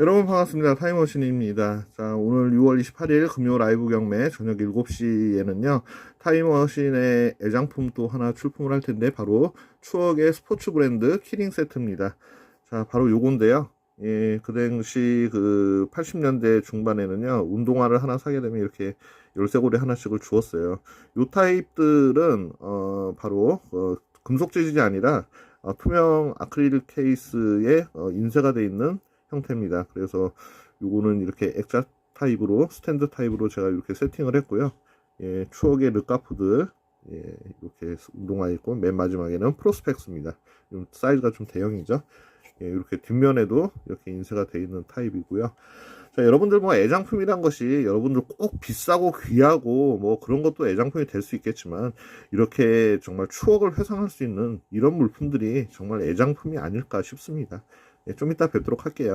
여러분 반갑습니다. 타임머신입니다. 자, 오늘 6월 28일 금요 라이브 경매 저녁 7시에는요, 타임머신의 애장품 또 하나 출품을 할 텐데, 바로 추억의 스포츠 브랜드 키링 세트입니다. 자, 바로 요건데요. 예, 그 당시 그 80년대 중반에는요, 운동화를 하나 사게 되면 이렇게 열쇠고리 하나씩을 주었어요. 요 타입들은, 어, 바로, 어, 금속 재질이 아니라, 어, 투명 아크릴 케이스에 어, 인쇄가 되어 있는 형태입니다. 그래서 요거는 이렇게 액자 타입으로 스탠드 타입으로 제가 이렇게 세팅을 했고요. 예, 추억의 르카푸들 예, 이렇게 운동화 있고 맨 마지막에는 프로스펙스입니다. 좀 사이즈가 좀 대형이죠. 예, 이렇게 뒷면에도 이렇게 인쇄가 되어 있는 타입이고요. 자, 여러분들 뭐 애장품이란 것이 여러분들 꼭 비싸고 귀하고 뭐 그런 것도 애장품이 될 수 있겠지만 이렇게 정말 추억을 회상할 수 있는 이런 물품들이 정말 애장품이 아닐까 싶습니다. 예, 좀 이따 뵙도록 할게요.